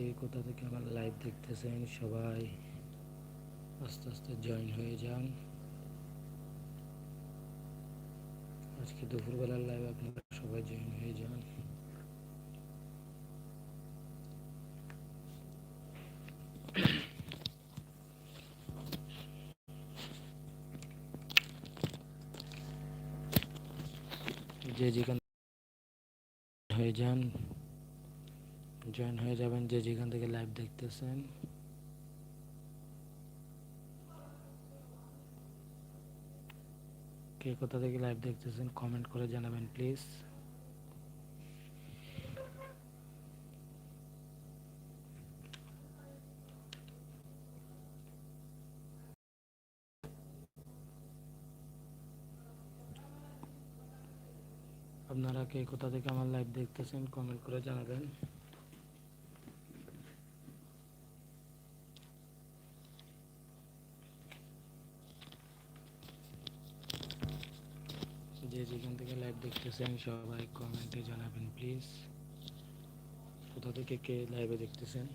কে কোথা থেকে আমার লাইভ দেখতেছেন? সবাই আস্তে আস্তে জয়েন হয়ে যান। আজকে দুপুরবেলার লাইভ আপনারা সবাই জয়েন হয়ে যান। যে যেখানে হয়ে যান জয়েন হয়ে যাবেন যে যেখান থেকে লাইভ দেখতেছেন। কে কোথা থেকে লাইভ দেখতেছেন কমেন্ট করে জানাবেন প্লিজ আপনারা কে কোথা থেকে আমার লাইভ দেখতেছেন কমেন্ট করে জানাবেন যে যেখান থেকে লাইভ দেখতেছেন, সবাই কমেন্টে জানাবেন প্লিজ কোথা থেকে কে লাইভে দেখতেছেন?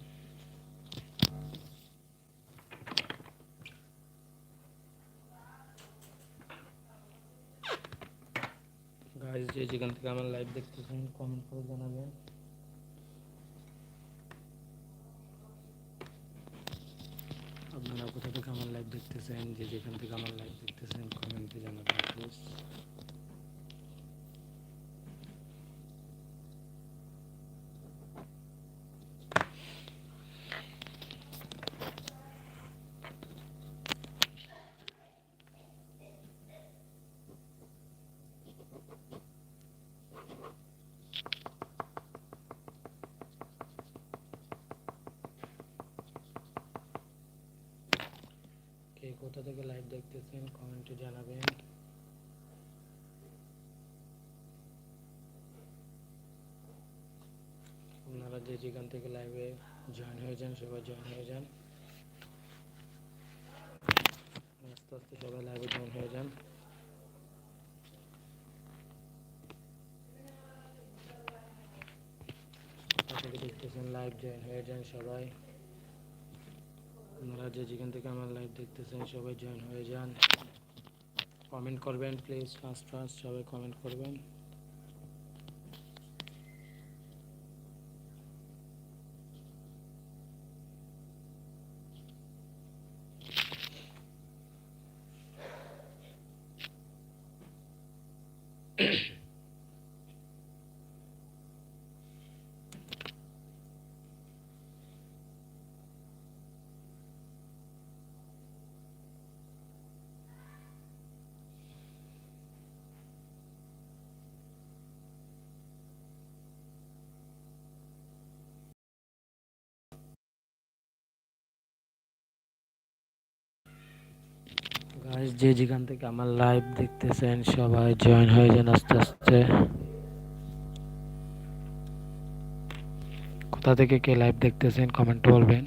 গাইজ যে যেখান থেকে আমার লাইভ দেখতেছেন কমেন্ট করে জানাবেন। আপনারা কোথা থেকে আমার লাইভ দেখতেছেন, যে যেখান থেকে আমার লাইভ দেখতেছেন কমেন্টে জানাবেন প্লিজ কে কোথা থেকে লাইভ দেখতেছেন? কমেন্টে জানাবেন। আপনারা যে যেখান থেকে লাইভে জয়েন হয়ে যান সবাই জয়েন হয়ে যান। আস্তে আস্তে সবাই লাইভে জয়েন হয়ে যান। দেখতেছেন? লাইভ জয়েন হয়ে যান সবাই। যে যেখান থেকে আমার লাইভ দেখতেছেন, সবাই জয়েন হয়ে যান। কমেন্ট করবেন প্লিজ ফার্স্ট ফার্স্ট সবাই কমেন্ট করবেন। গাইস যে যেখান থেকে আমার লাইভ দেখতেছেন, সবাই জয়েন হয়ে যান আস্তে আস্তে। কোথা থেকে কে লাইভ দেখতেছেন কমেন্ট বলবেন।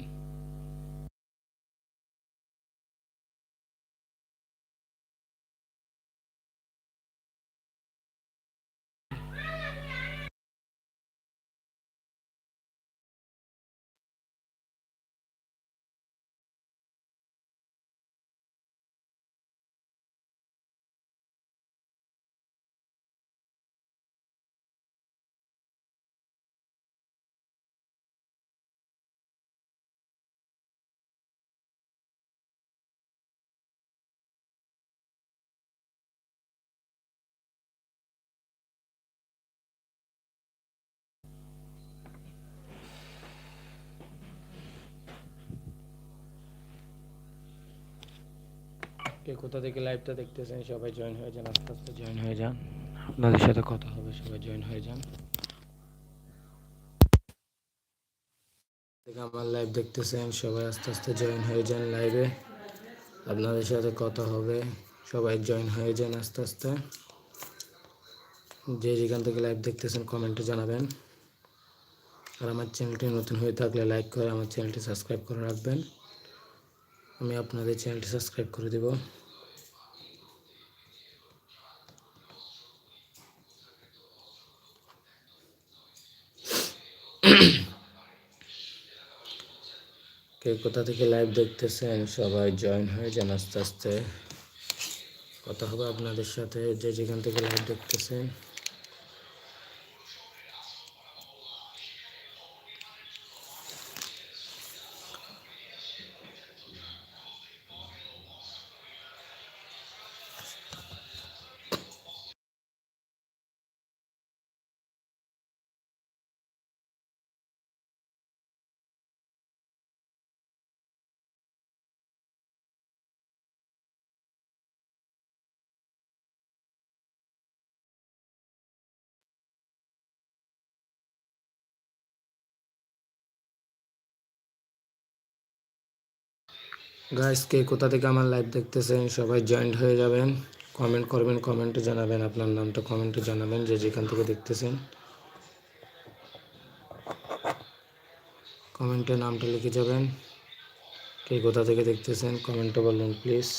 কে কোথা থেকে লাইভটা দেখতেছেন সবাই জয়েন হয়ে যান আস্তে আস্তে জয়েন হয়ে যান। আপনাদের সাথে কথা হবে সবাই জয়েন হয়ে যান। আমার লাইভ দেখতেছেন সবাই আস্তে আস্তে জয়েন হয়ে যান লাইভে আপনাদের সাথে কথা হবে সবাই জয়েন হয়ে যান আস্তে আস্তে। যে যেখান থেকে লাইভ দেখতেছেন কমেন্টে জানাবেন। আর আমার চ্যানেলটি নতুন হয়ে থাকলে লাইক করে আমার চ্যানেলটি সাবস্ক্রাইব করে রাখবেন। আমি আপনাদের চ্যানেলটি সাবস্ক্রাইব করে দেব। কে কোথা থেকে লাইভ দেখতেছেন, সবাই জয়েন হয়ে যান আস্তে আস্তে। কথা হবে আপনাদের সাথে, যে যেখান থেকে লাইভ দেখতেছেন। গাইস কে কোথা থেকে আমার লাইভ দেখতেছেন? সবাই জয়েন্ট হয়ে যাবেন। কমেন্ট করবেন কমেন্টে জানাবেন আপনার নামটা কমেন্টে জানাবেন যে যেখান থেকে দেখতেছেন। কমেন্টে নামটা লিখে যাবেন। কে কোথা থেকে দেখতেছেন? কমেন্টে বলবেন প্লিজ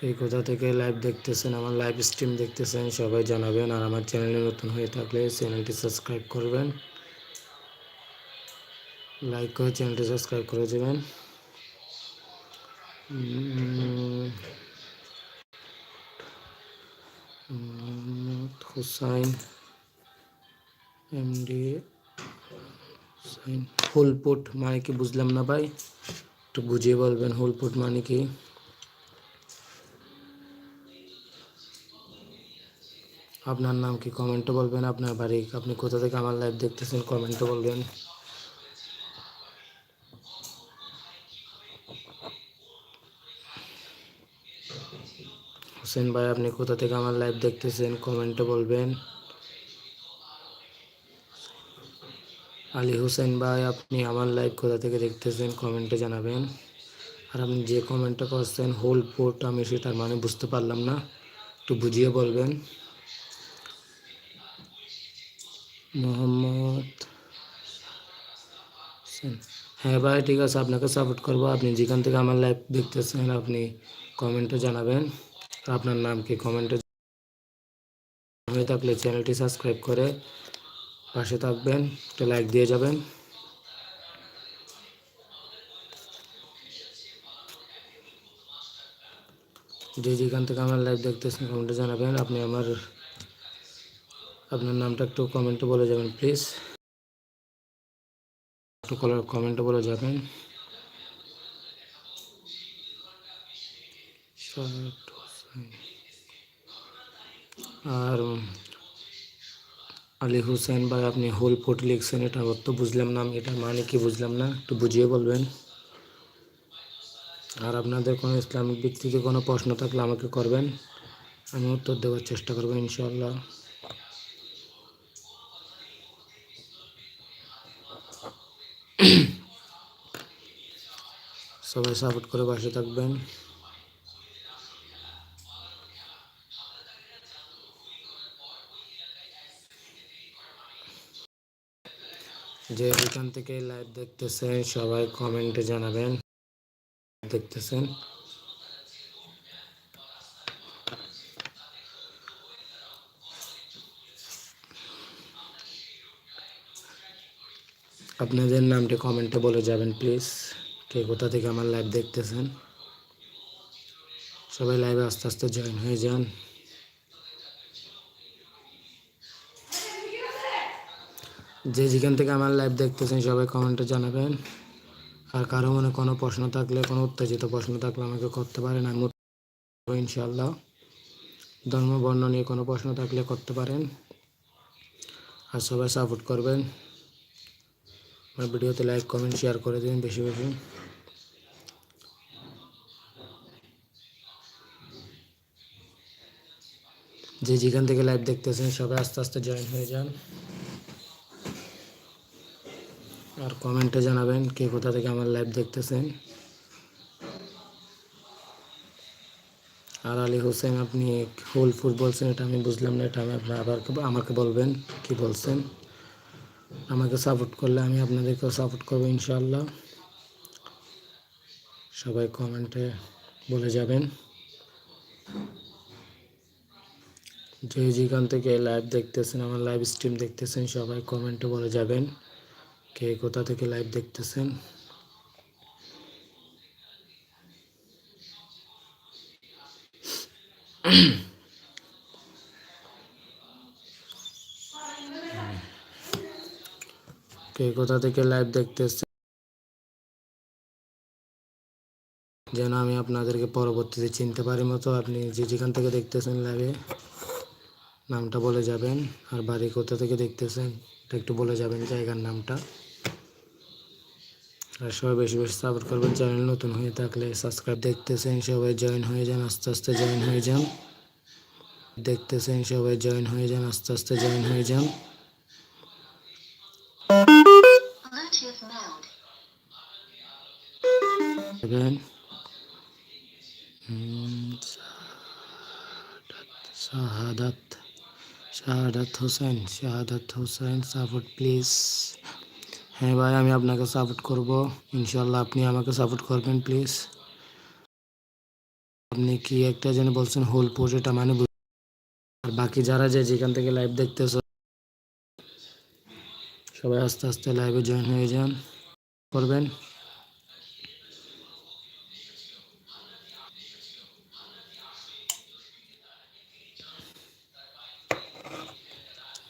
কে কোথা থেকে লাইভ দেখতেছেন, আমার লাইভ স্ট্রিম দেখতেছেন, সবাই জানাবেন। আর আমার চ্যানেলে নতুন হয়ে থাকলে চ্যানেলটি সাবস্ক্রাইব করবেন। লাইক করে চ্যানেলটি সাবস্ক্রাইব করে দেবেন। হুসাইন এমডি হুসাইন, হুলপুট মানে কি বুঝলাম না ভাই? একটু বুঝিয়ে বলবেন, হুলপুট মানে কি? আপনার নাম কি? কমেন্টে বলবেন। আপনার বাড়ি আপনি কোথা থেকে আমার লাইভ দেখতেছেন? কমেন্টে বলবেন। হোসেন ভাই, আপনি কোথা থেকে আমার লাইভ দেখতেছেন? কমেন্টে বলবেন। আলী হোসেন ভাই, আপনি আমার লাইভ কোথা থেকে দেখতেছেন? কমেন্টে জানাবেন। আর আপনি যে কমেন্টটা করছেন হোল পোর্ট আমি সেটার মানে বুঝতে পারলাম না। একটু বুঝিয়ে বলবেন। মোহাম্মদ হ্যাঁ ভাই, ঠিক আছে, আপনাকে সাপোর্ট করব। আপনি যেখান থেকে আমার লাইভ দেখতেছেন, আপনি কমেন্টে জানাবেন। আপনার নাম কি? কমেন্টে হয়ে থাকলে চ্যানেলটি সাবস্ক্রাইব করে পাশে থাকবেন, একটা লাইক দিয়ে যাবেন। যে যেখান থেকে আমার লাইভ দেখতেছেন কমেন্টে জানাবেন। আপনি আমার আপনার নামটা একটু কমেন্টে বলে যাবেন প্লিজ একটু কমেন্টে বলে যাবেন। আর আলী হুসেন ভাই, আপনি হোল ফুট লিখছেন, এটা অর্থ বুঝলাম না আমি এটা মানে কি বুঝলাম না, একটু বুঝিয়ে বলবেন। আর আপনাদের কোনো ইসলামিক ভিত্তিতে কোনো প্রশ্ন থাকলে আমাকে করবেন, আমি উত্তর দেওয়ার চেষ্টা করব ইনশাল্লাহ সবাই সাপোর্ট করে পাশে থাকবেন। যে এখান থেকে লাইভ দেখতেছেন, সবাই কমেন্টে জানাবেন। দেখতেছেন। আপনাদের নামটি কমেন্টে বলে যাবেন প্লিজ কে কোথা থেকে আমার লাইভ দেখতেছেন? সবাই লাইভে আস্তে আস্তে জয়েন হয়ে যান। যে যেখান থেকে আমার লাইভ দেখতেছেন, সবাই কমেন্টে জানাবেন। আর কারও মনে কোনো প্রশ্ন থাকলে, কোনো উত্তেজিত প্রশ্ন থাকলে আমাকে করতে পারেন, আমি ইনশাল্লাহ ধর্ম, বর্ণ নিয়ে কোনো প্রশ্ন থাকলে করতে পারেন। আর সবাই সাপোর্ট করবেন। আমার ভিডিওতে লাইক, কমেন্ট, শেয়ার করে দিন বেশি বেশি। যে যেখান থেকে লাইভ দেখতেছেন, সবাই আস্তে আস্তে জয়েন হয়ে যান। আর কমেন্টে জানাবেন কে কোথা থেকে আমার লাইভ দেখতেছেন। আর আলী হোসেন, আপনি ফুড বলছেন এটা আমি বুঝলাম না এটা, আমি আপনার আবার আমাকে বলবেন কি বলছেন। আমাকে সাপোর্ট করলে আমি আপনাদেরকেও সাপোর্ট করব ইনশাল্লাহ সবাই কমেন্টে বলে যাবেন। যে যেখান থেকে লাইভ দেখতেছেন, আমার লাইভ স্ট্রিম দেখতেছেন, সবাই কমেন্টে বলে যাবেন কে কোথা থেকে লাইভ দেখতেছেন। কে কোথা থেকে লাইভ দেখতেছেন যেন আমি আপনাদেরকে পরবর্তীতে চিনতে পারি মতো আপনি যে যেখান থেকে দেখতেছেন লাইভে নামটা বলে যাবেন। আর বাড়ি কোথা থেকে দেখতেছেন, এটা একটু বলে যাবেন জায়গার নামটা। আর সবাই বেশি বেশি সাপোর্ট করবেন। চ্যানেল নতুন হয়ে থাকলে সাবস্ক্রাইব দেখতেছেন, সবাই জয়েন হয়ে যান, আস্তে আস্তে জয়েন হয়ে যান। দেখতেছেন, সবাই জয়েন হয়ে যান, আস্তে আস্তে জয়েন হয়ে যান। দেখবেন শাহাদাত শাহাদাত হোসেন শাহাদাত হোসেন সাপোর্ট প্লিজ হ্যাঁ ভাই, আমি আপনাকে সাপোর্ট করব। ইনশাল্লাহ আপনি আমাকে সাপোর্ট করবেন প্লিজ আপনি কি একটা যেন বলছেন হোল এটা মানে আর বাকি যারা যে যেখান থেকে লাইভ দেখতেছো সবাই আস্তে আস্তে লাইভে জয়েন হয়ে যান, করবেন।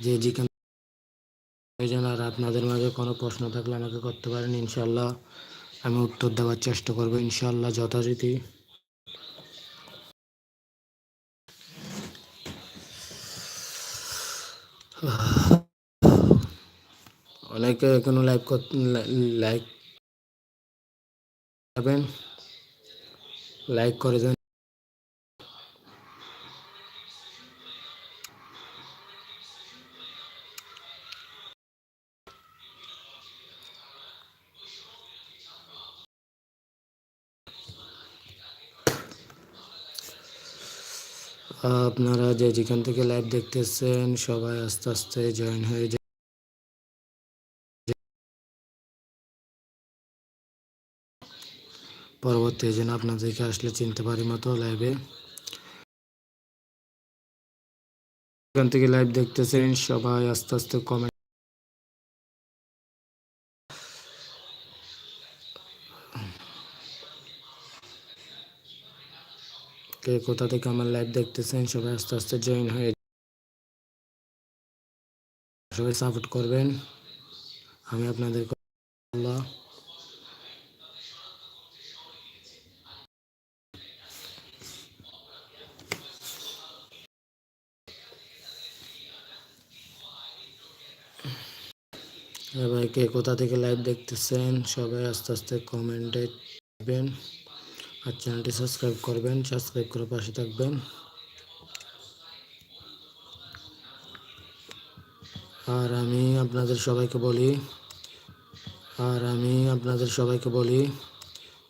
যে যেখান আর আপনাদের মাঝে কোনো প্রশ্ন থাকলে আমাকে করতে পারেন ইনশাল্লাহ আমি উত্তর দেওয়ার চেষ্টা করব ইনশাল্লাহ যথারীতি। অনেকে এখনও লাইভ লাইক যাবেন লাইক করে দেন। আপনারা যে যেখান থেকে লাইভ দেখতেছেন, সবাই আস্তে আস্তে জয়েন হয়ে পরবর্তী যেন আপনাদেরকে আসলে চিনতে পারি মতো লাইভে এখান থেকে লাইভ দেখতেছেন, সবাই আস্তে আস্তে কমেন্ট কে কোথা থেকে আমার লাইভ দেখতেছেন, সবাই আস্তে আস্তে জয়েন হয়ে সবাই সাপোর্ট করবেন। আমি আপনাদের আল্লাহ। সবাই কে কোথা থেকে লাইভ দেখতেছেন, সবাই আস্তে আস্তে কমেন্টে দিবেন আর চ্যানেলটি সাবস্ক্রাইব করবেন সাবস্ক্রাইব করে পাশে থাকবেন। আর আমি আপনাদের সবাইকে বলি, আর আমি আপনাদের সবাইকে বলি,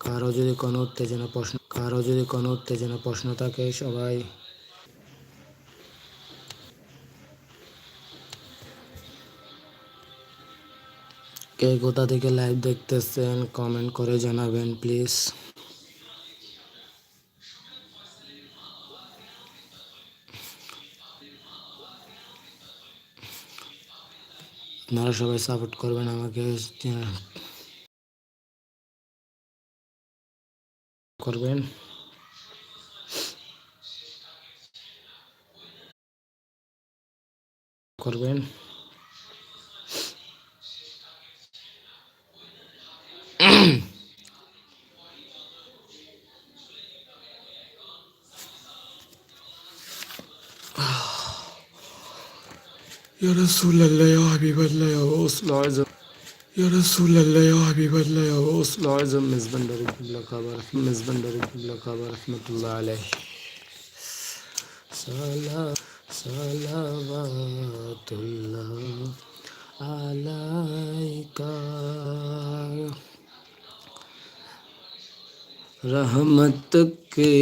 কারও যদি কোনো উত্তেজনা প্রশ্ন, কারও যদি কোনো উত্তেজনা প্রশ্ন থাকে, সবাই কে কোথা থেকে লাইভ দেখতেছেন কমেন্ট করে জানাবেন প্লিজ আপনারা সবাই সাপোর্ট করবেন আমাকে করবেন। করবেন। يا رسول الله يا حبيب الله يا غوث العظم يا رسول الله يا حبيب الله يا غوث العظم مزبن دارك بلاك رحمة مزبن دارك بلاك رحمة الله عليه. صلاة صلوات الله عليك. رحمتك کے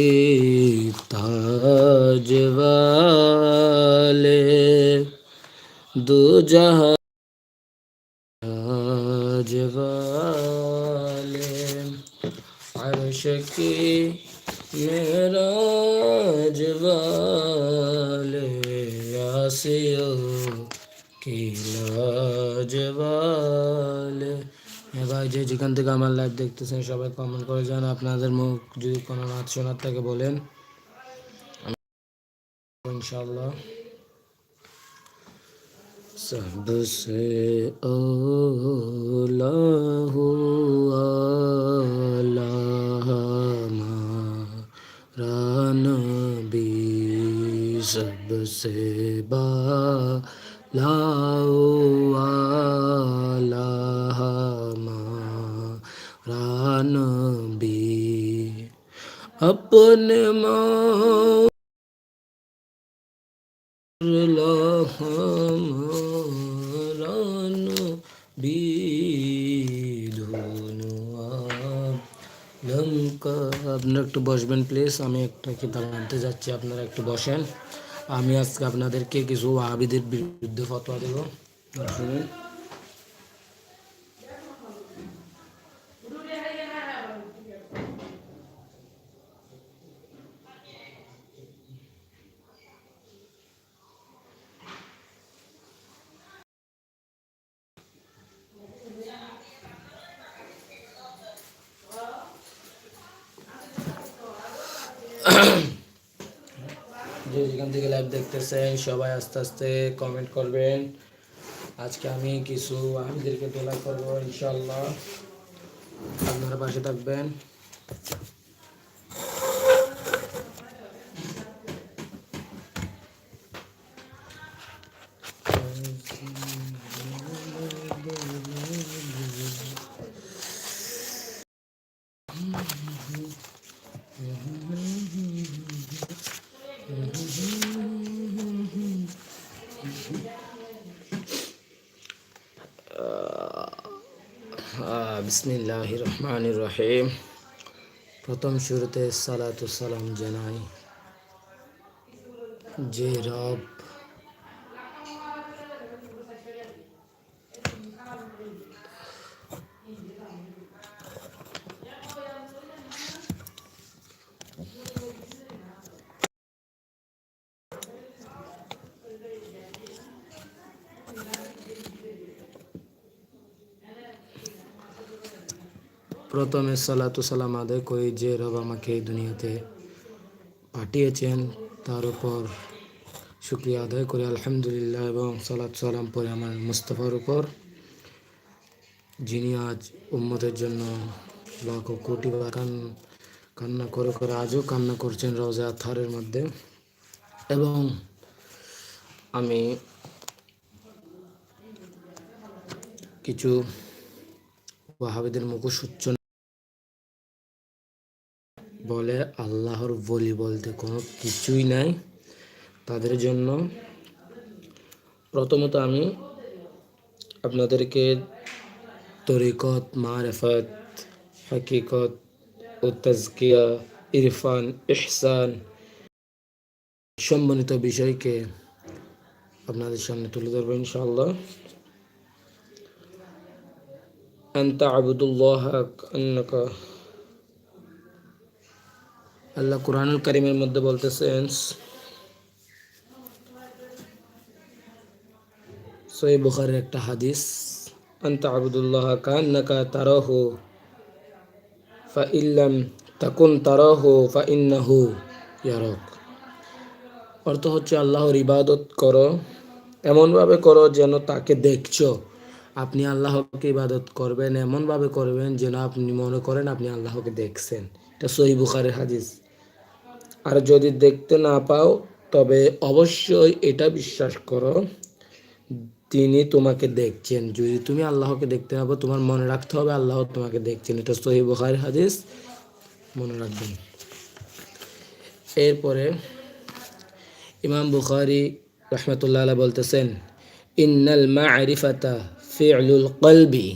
تاج و दो जहां ताज वाले अर्श की मेराज वाले हंसियों की लाजवाल হ্যাঁ ভাই যে যেখান থেকে আমার লাইভ দেখতেছেন সবাই কমেন্ট করে যান আপনাদের মুখ যদি কোনো নাচ শোনার থাকে বলেন इंशाल्लाह सबसे ओला हुआ सबसे बाला वाला हमारा अपने माँ একটু বসবেন প্লিজ আমি একটা কিতাব আনতে যাচ্ছি আপনারা একটু বসেন। আমি আজকে আপনাদেরকে কিছু আবিদের বিরুদ্ধে ফতোয়া দেব। শুনুন। যে যেখান থেকে লাইভ দেখতেছেন, সবাই আস্তে আস্তে কমেন্ট করবেন। আজকে আমি কিছু আমিদেরকে তোলা করব ইনশাল্লাহ আপনারা পাশে থাকবেন। বিসমিল্লাহ রহমান রহিম প্রথম শুরুতে সালাতু সালাম জানাই। যে রব প্রথমে সালাতু সালাম আদায় করি যে রব আমাকে এই দুনিয়াতে পাঠিয়েছেন, তার উপর শুক্রিয়া আদায় করি আলহামদুলিল্লাহ এবং সালাত সালাম পরে আমার মুস্তফার উপর, যিনি আজ উম্মতের জন্য লাখো কোটি বার কান, কান্না করে করে আজও কান্না করছেন রোজা থারের মধ্যে। এবং আমি কিছু ওয়াহাবিদের মুখোশ উচ্চ বলে আল্লাহর বলি বলতে কোনো কিছুই নাই তাদের জন্য প্রথমত আমি আপনাদেরকে তরিকত মারেফত হাকিকত ও তাজকিয়া ইরফান ইহসান সম্মানিত বিষয়কে আপনাদের সামনে তুলে ধরবো ইনশাআল্লাহ أن تعبدوا الله كأنك আল্লাহ কোরআনুল কারিমের মধ্যে বলতেছেন সহি বুখারের একটা হাদিস আবুদুল্লাহ কান্নাকা তারাহু, ফা ইল্লাম তাকুন তারাহু, ফা ইন্নাহু ইয়ারক। অর্থ হচ্ছে আল্লাহর ইবাদত করো, এমনভাবে করো যেন তাকে দেখছ। আপনি আল্লাহকে ইবাদত করবেন, এমনভাবে করবেন যেন আপনি মনে করেন আপনি আল্লাহকে দেখছেন। এটা সহি বুখারের হাদিস। আর যদি দেখতে না পাও, তবে অবশ্যই এটা বিশ্বাস করো, তিনি তোমাকে দেখছেন। যদি তুমি আল্লাহকে দেখতে পাবো তোমার মনে রাখতে হবে আল্লাহ তোমাকে দেখছেন। এটা সহি বুখারের হাদিস। মনে রাখবেন। এরপরে ইমাম বুখারি রহমতুল্লাহ বলতেছেন, ইন্নাল মারিফাতা ফি'লুল কলবি।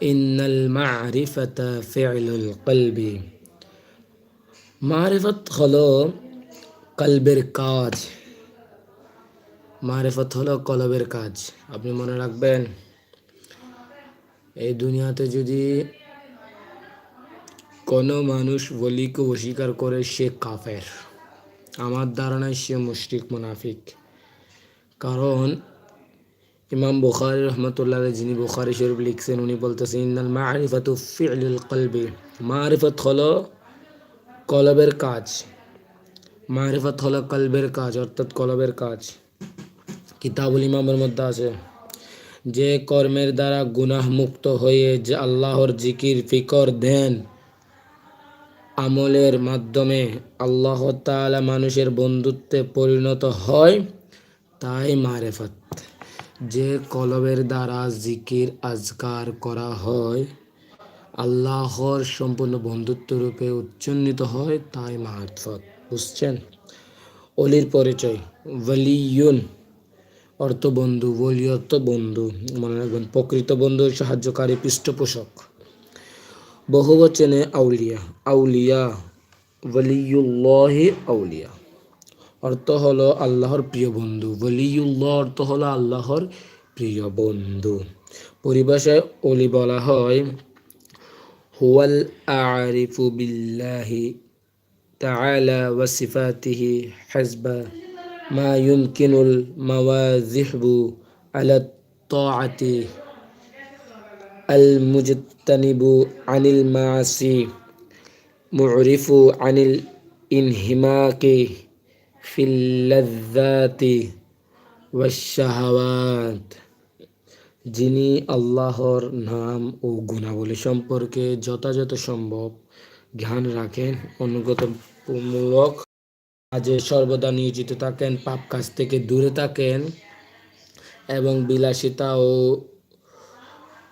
ইন্নাল মারিফাতা ফি'লুল কলবি। মারিফত হলো কলবের কাজ। মারিফত হলো কলবের কাজ। আপনি মনে রাখবেন, এই দুনিয়াতে যদি কোনো মানুষ বলিকে অস্বীকার করে, সে কাফের। আমার ধারণায় সে মুশরিক, মুনাফিক। কারণ ইমাম বুখারি রহমতুল্লাহ যিনি বুখারি শরীফ লিখছেন, উনি বলতেছেন, ইন্নাল মারিফাতু ফি'লুল কলবি। মারিফত হলো কলবের কাজ। মারিফত হলো কলবের কাজ, অর্থাৎ কলবের কাজ। কিতাবুল ইমামের মধ্যে আছে, যে কর্মের দ্বারা গুনাহ মুক্ত হয়ে যে আল্লাহর জিকির, ফিকর দেন, আমলের মাধ্যমে আল্লাহ তাআলা মানুষের বন্ধুত্বে পরিণত হয়, তাই মারেফত। যে কলবের দ্বারা জিকির আজকার করা হয় আল্লাহর সম্পূর্ণ বন্ধুত্ব রূপে উচ্চন্নিত হয় তাই মারফত বুঝছেন? অলির পরিচয় ওয়ালিয়ুন অর্থ বন্ধু ওলি অর্থ বন্ধু, মনে রাখবেন, প্রকৃত বন্ধু, সাহায্যকারী, পৃষ্ঠপোষক। বহু বচনে আউলিয়া আউলিয়া ওয়ালিউল্লাহি আউলিয়া। অর্থ হলো আল্লাহর প্রিয় বন্ধু ওয়ালিউল্লাহ অর্থ হলো আল্লাহর প্রিয় বন্ধু। পরিভাষায় অলি বলা হয় هو الأعرف بالله تعالى وصفاته حسب ما يمكن المواذحب على الطاعة المجتنب عن المعاصي معرف عن الانهماك في اللذات والشهوات. যিনি আল্লাহর নাম ও গুণাবলী সম্পর্কে যথাযথ সম্ভব জ্ঞান রাখেন, অনুগতমূলক কাজে সর্বদা নিয়োজিত থাকেন, পাপ কাজ থেকে দূরে থাকেন এবং বিলাসিতা ও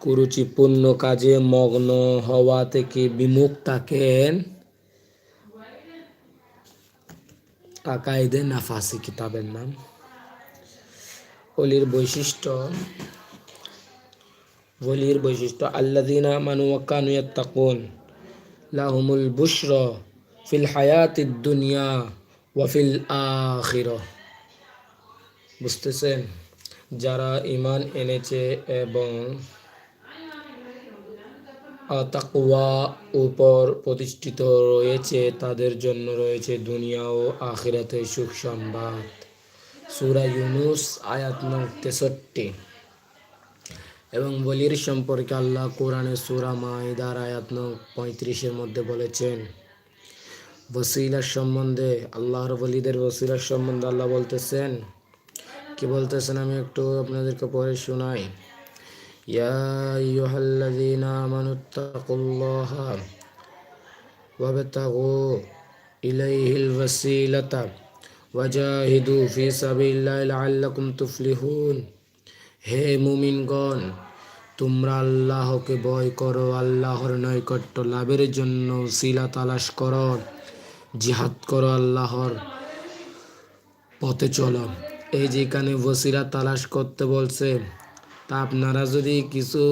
কুরুচিপূর্ণ কাজে মগ্ন হওয়া থেকে বিমুখ থাকেন। আকাইদে নাফাসি কিতাবের নাম। অলির বৈশিষ্ট্য ওলির বৈশিষ্ট্য আল্লাদিনা মানু ওয়াকানু ইয়াত্তাকুন। লাহুমুল বুশরা ফিল হায়াতিদ দুনিয়া ওয়া ফিল আখিরা। বুঝতেছেন? যারা ইমান এনেছে এবং তাকওয়া উপর প্রতিষ্ঠিত রয়েছে, তাদের জন্য রয়েছে দুনিয়া ও আখিরাতে সুখ সংবাদ সূরা ইউনুস আয়াত নং তেষট্টি। এবং বলির সম্পর্কে আল্লাহ কোরআনে সুরা মাইদার আয়াত পঁয়ত্রিশের মধ্যে বলেছেন বসিলার সম্বন্ধে, আল্লাহর বলিদের বসিলার সম্বন্ধে আল্লাহ বলতেছেন। কি বলতেছেন আমি একটু আপনাদেরকে পরে শোনাই। সাবিলিল্লাহি লাআল্লাকুম তুফলিহুন। হে মুমিনগণ তোমরা আল্লাহকে ভয় করো, আল্লাহর নৈকট্য লাভের জন্য শিলা তালাশ করো, জিহাদ করো আল্লাহর পথে চলো। এই যেখানে ওসিলা তালাশ করতে বলছে, তা আপনারা যদি কিছু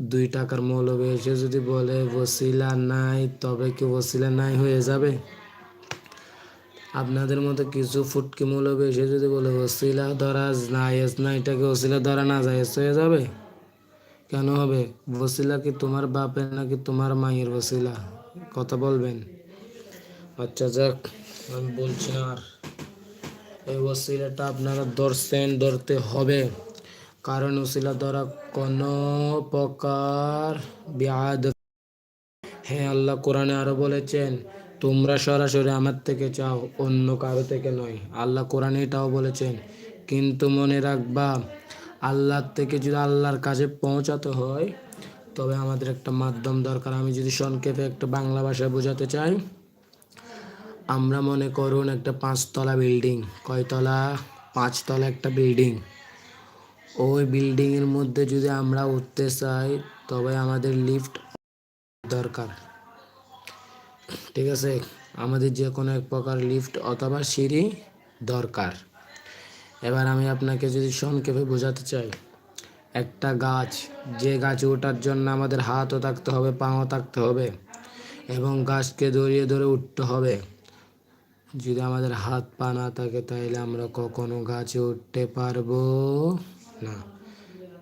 দুই টাকার মৌলবে এসে যদি বলে ওসিলা নাই, তবে কি ওসিলা নাই হয়ে যাবে? আপনাদের মতো কিছু ফুটকি মৌলবে এসে যদি বলে ওসিলা ধরা নাইস না এটাকে ওসিলা ধরা না যায় হয়ে যাবে? কেন হবে? ওসিলা কি তোমার বাপের নাকি তোমার মায়ের ওসিলা? কথা বলবেন। আচ্ছা যাক, আমি বলছি আর। এই ওসিলাটা আপনারা ধরছেন, ধরতে হবে। কারণ ওসিলা ধরা কোনো প্রকার বিয়াদ হ্যাঁ আল্লাহ কোরআনে আরও বলেছেন, তোমরা সরাসরি আমার থেকে চাও, অন্য কারও থেকে নয়। আল্লাহ কোরআনে এটাও বলেছেন। কিন্তু মনে রাখবা আল্লাহর থেকে যদি আল্লাহর কাছে পৌঁছাতে হয়, তবে আমাদের একটা মাধ্যম দরকার। আমি যদি সংক্ষেপে একটা বাংলা ভাষায় বোঝাতে চাই, আমরা মনে করুন একটা পাঁচতলা বিল্ডিং। কয়তলা? পাঁচতলা একটা বিল্ডিং। ওই বিল্ডিংয়ের মধ্যে যদি আমরা উঠতে চাই, তবে আমাদের লিফট দরকার। ঠিক আছে? আমাদের যে কোনো এক প্রকার লিফট অথবা সিঁড়ি দরকার। এবার আমি আপনাকে যদি সংক্ষেপে বোঝাতে চাই, একটা গাছ, যে গাছে ওঠার জন্য আমাদের হাতও থাকতে হবে, পাও থাকতে হবে এবং গাছকে দড়িয়ে ধরে উঠতে হবে। যদি আমাদের হাত পা না থাকে, তাহলে আমরা কখনো গাছে উঠতে পারব না।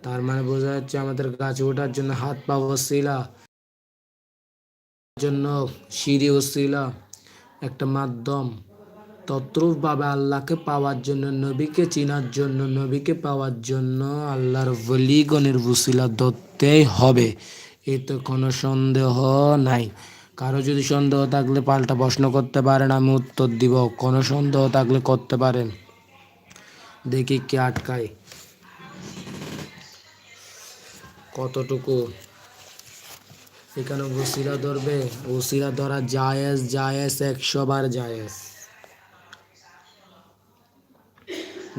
তার মানে বোঝা যাচ্ছে আমাদের গাছে ওঠার জন্য হাত পা বসিলা জন্য সিঁড়ি ওসিলা একটা মাধ্যম। তদ্রূপভাবে আল্লাহকে পাওয়ার জন্য, নবীকে চিনার জন্য, নবীকে পাওয়ার জন্য আল্লাহর বলিগণের বুসিলা ধরতেই হবে। এতে কোনো সন্দেহ নাই। কারও যদি সন্দেহ থাকলে পাল্টা প্রশ্ন করতে পারেন, আমি উত্তর দিব। কোনো সন্দেহ থাকলে করতে পারেন। দেখি কে আটকায়। কতটুকু? এখানে ওসিলা ধরবে? ওসিলা ধরা জায়েজ জায়েজ, একশো বার জায়েজ।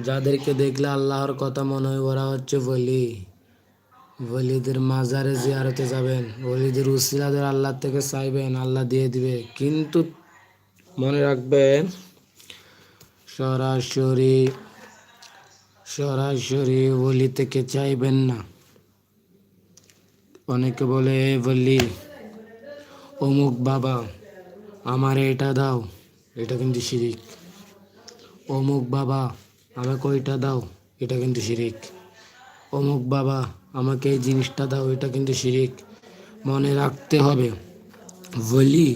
যাদেরকে দেখলে আল্লাহর কথা মনে হয়, ওরা হচ্ছে বলি বলিদের মাজারে জিয়ারতে যাবেন বলিদের উসিলা ধরে আল্লাহ থেকে চাইবেন, আল্লাহ দিয়ে দিবে। কিন্তু মনে রাখবেন, সরাসরি সরাসরি বলি থেকে চাইবেন না। অনেকে বলে, "এ বলি অমুক বাবা, আমার এটা দাও। এটা কিন্তু শিরিক। অমুক বাবা আমাকে ওইটা দাও, এটা কিন্তু শিরিক। অমুক বাবা, আমাকে এই জিনিসটা দাও, এটা কিন্তু শিরিক। মনে রাখতে হবে, বলি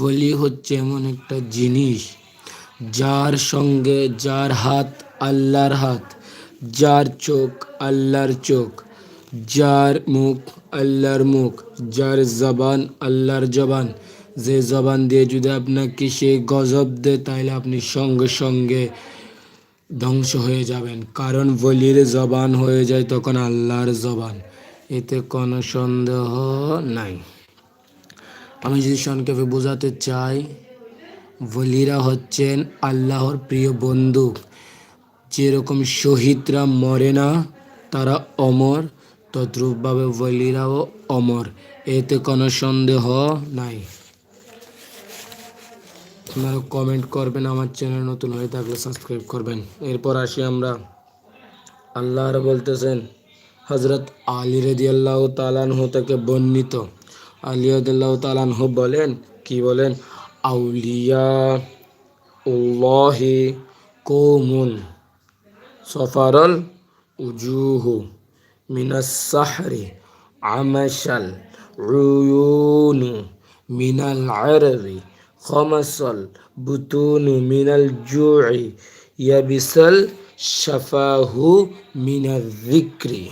বলি হচ্ছে এমন একটা জিনিস যার সঙ্গে যার হাত আল্লাহর হাত, যার চোখ আল্লাহর চোখ, যার মুখ আল্লাহর মুখ, যার জবান আল্লাহর জবান। যে জবান দিয়ে যদি আপনাকে সে গজব দেয় তাহলে আপনি সঙ্গে সঙ্গে ধ্বংস হয়ে যাবেন। কারণ বলির জবান হয়ে যায় তখন আল্লাহর জবান। এতে কোনো সন্দেহ নাই। আমি যদি সংক্ষেপে বোঝাতে চাই, বলিরা হচ্ছেন আল্লাহর প্রিয় বন্ধু। যেরকম শহীদরা মরে না, তারা অমর, তদ্রূপভাবে বলিরাও অমর। এতে কোনো সন্দেহ নাই। আপনারা কমেন্ট করবেন, আমার চ্যানেল নতুন হয়ে থাকলে সাবস্ক্রাইব করবেন। এরপর আসি আমরা। আল্লাহর বলতেছেন হজরত আলী রদি আল্লাহ তালানহু থেকে বর্ণিত। আলী রদিল্লাহ তালানহু বলেন, কি বলেন? আউলিয়া উল্লাহি কৌমুন সফারল উজুহু মিনাস সাহরি আমাশাল উয়ুনু মিনাল আরবি খমাসল বুতুনু মিনাল জুই ইয়াবিসাল শাফাহু মিনাল যিকরি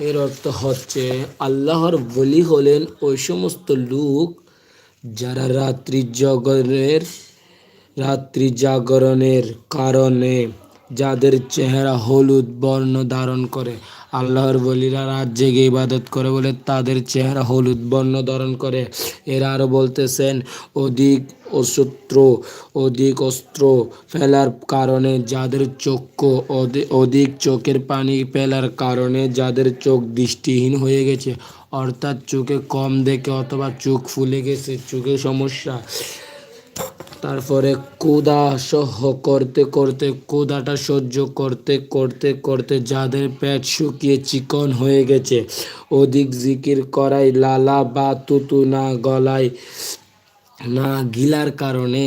এর অর্থ হচ্ছে আল্লাহর বলি হলেন ওই সমস্ত লোক যারা রাত্রি জগরের রাত্রি জাগরণের কারণে যাদের চেহারা হলুদ বর্ণ ধারণ করে। আল্লাহর বলিরা রাত জেগে ইবাদত করে বলে তাদের চেহারা হলুদ বর্ণ ধারণ করে। এরা আরও বলতেছেন, অধিক অসূত্র, অধিক অস্ত্র ফেলার কারণে যাদের চক্ষু অধি- অধিক চোখের পানি ফেলার কারণে যাদের চোখ দৃষ্টিহীন হয়ে গেছে, অর্থাৎ চোখে কম দেখে অথবা চোখ ফুলে গেছে, চোখে সমস্যা। তারপরে কোদা সহ করতে করতে, কোদাটা সহ্য করতে করতে করতে যাদের পেট শুকিয়ে চিকন হয়ে গেছে অধিক জিকির করাই লালা বা তুতু না গলায়, না গিলার কারণে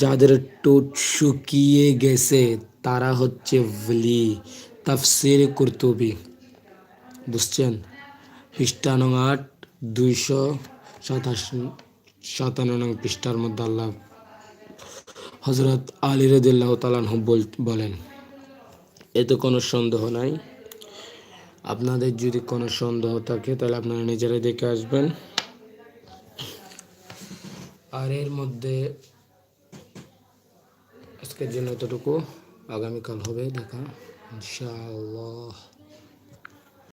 যাদের টোট শুকিয়ে গেছে, তারা হচ্ছে ভলি তাফসির কুরতুবি। বুঝছেন? পৃষ্ঠা নং আট, দুইশো সাতাশ সাতান্ন নং পৃষ্ঠার মধ্যে আল্লাহ হজরত আলী রদুল্লাহ তালানহ বলেন, এতে কোনো সন্দেহ নাই। আপনাদের যদি কোনো সন্দেহ থাকে, তাহলে আপনারা নিজেরাই দেখে আসবেন। আর এর মধ্যে আজকের জন্য এতটুকু। আগামীকাল হবে দেখা, ইনশাআল্লাহ।